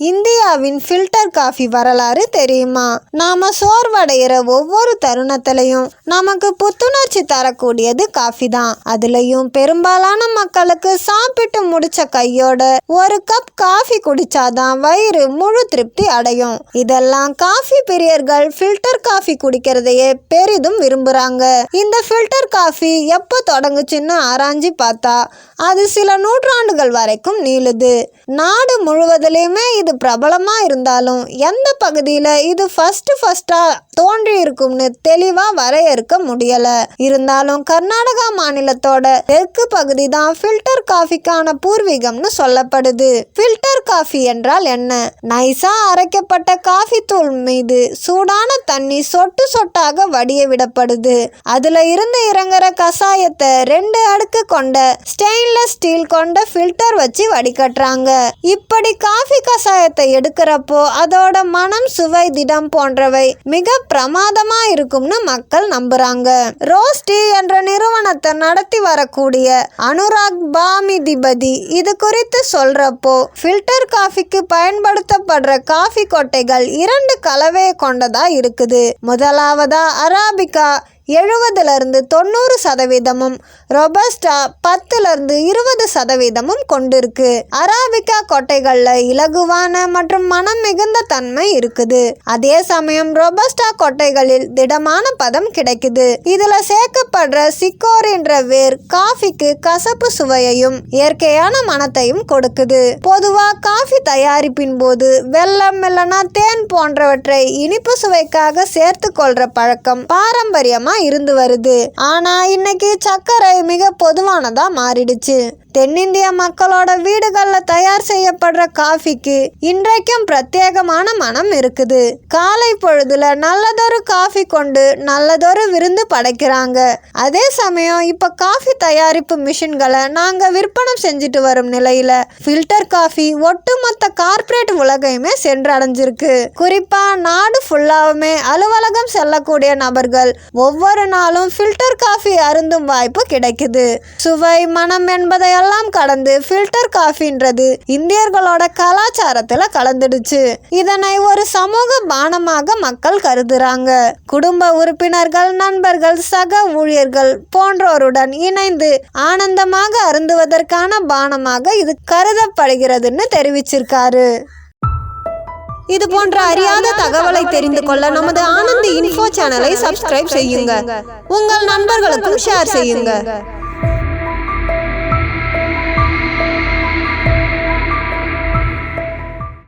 இந்தியாவின் filter coffee வரலாறு தெரியுமா? நாம சோர்வடைகிற ஒவ்வொரு தருணத்திலையும் நமக்கு புத்துணர்ச்சி தரக்கூடியது காஃபி தான். அதுலயும் பெரும்பாலான மக்களுக்கு சாப்பிட்டு முடிச்ச கையோட ஒரு கப் காஃபி குடிச்சாதான் வயிறு முழு திருப்தி அடையும். இதெல்லாம் காஃபி பிரியர்கள் ஃபில்டர் காஃபி குடிக்கிறதையே பெரிதும் விரும்புறாங்க. இந்த ஃபில்டர் காஃபி எப்போ தொடங்குச்சுன்னு ஆராய்ஞ்சி பார்த்தா அது சில நூற்றாண்டுகள் வரைக்கும் நீளுது. நாடு முழுவதிலையுமே இது பிரபலமாக இருந்தாலும் எந்த பகுதியில் இது ஃபஸ்ட்டு ஃபஸ்ட்டாக தோன்றி இருக்கும்னு தெளிவா வரையறுக்க முடியல. இருந்தாலும் கர்நாடகா மாநிலத்தோட தெற்கு பகுதி தான் ஃபில்டர் காஃபிக்கான பூர்வீகம்னு சொல்லப்படுது. ஃபில்டர் காஃபி என்றால் என்ன? நைஸா அரைக்கப்பட்ட காஃபி தூள் மீது சூடான தண்ணி சொட்டு சொட்டாக வடிய விடப்படுது. அதுல இருந்து இறங்குற கசாயத்தை ரெண்டு அடுக்கு கொண்ட ஸ்டெயின்லெஸ் ஸ்டீல் கொண்ட ஃபில்டர் வச்சு வடிகட்டுறாங்க. இப்படி காஃபி கசாயத்தை எடுக்கிறப்போ அதோட மனம் சுவை திடம் போன்றவை மிக பிரமாதமா இருக்கும்னு மக்கள் நம்புறாங்க. ரோஸ் டீ என்ற நிறுவனத்தை நடத்தி வரக்கூடிய அனுராக் பாமிதிபதி இது குறித்து சொல்றப்போ ஃபில்டர் காஃபிக்கு பயன்படுத்தப்படுற காஃபி கொட்டைகள் இரண்டு கலவையை கொண்டதா இருக்குது. முதலாவதா அராபிகா எழுபதுலேருந்து தொண்ணூறு சதவீதமும் ரொபஸ்டா பத்துலேருந்து இருபது சதவீதமும் கொண்டிருக்கு. அராபிகா கொட்டைகளில் இலகுவான மற்றும் மனம் மிகுந்த தன்மை இருக்குது. அதே சமயம் ரொபஸ்டா கொட்டைகளில் திடமான பதம் கிடைக்குது. இதுல சேர்க்கப்படுற சிக்கோரின்ற வேர் காஃபிக்கு கசப்பு சுவையையும் இயற்கையான மனத்தையும் கொடுக்குது. பொதுவா காஃபி தயாரிப்பின் போது வெள்ளம் இல்லைன்னா தேன் போன்றவற்றை இனிப்பு சுவைக்காக சேர்த்து கொள்ற பழக்கம் பாரம்பரியமா இருந்து வருது. ஆனா இன்னைக்கு சர்க்கரை மிக பொதுவானதா மாறிடுச்சு. தென்னிந்திய மக்களோட வீடுகளில் தயார் செய்யப்படுற காஃபிக்கு இன்றைக்கும் பிரத்யேகமான மனம் இருக்குது. காலை பொழுதுல நல்லதொரு காஃபி கொண்டு நல்லதொரு விருந்து படைக்கிறாங்க. அதே சமயம் இப்ப காஃபி தயாரிப்பு மிஷின்களை நாங்க விற்பனை செஞ்சுட்டு வரும் நிலையில ஃபில்டர் காஃபி ஒட்டுமொத்த கார்ப்பரேட் உலகையுமே சென்றடைஞ்சிருக்கு. குறிப்பா நாடு ஃபுல்லாவுமே அலுவலகம் செல்லக்கூடிய நபர்கள் ஒவ்வொரு நாளும் ஃபில்டர் காஃபி அருந்தும் வாய்ப்பு கிடைக்குது. சுவை மனம் என்பதையெல்லாம் கடந்து ஃபில்டர் காஃபின்றது இந்தியர்களோட கலாச்சாரத்துல கலந்துடுச்சு. இதனை ஒரு சமூக பானமாக மக்கள் கருதுறாங்க. குடும்ப உறுப்பினர்கள் நண்பர்கள் சக ஊழியர்கள் போன்றோருடன் இணைந்து ஆனந்தமாக அருந்துவதற்கான பானமாக இது கருதப்படுகிறதுன்னு தெரிவிச்சிருக்காரு. இது போன்ற அறியாத தகவலை தெரிந்து கொள்ள நமது ஆனந்த் இன்ஃபோ சேனலை சப்ஸ்கிரைப் செய்யுங்க. உங்கள் நண்பர்களுக்கும் ஷேர் செய்யுங்க.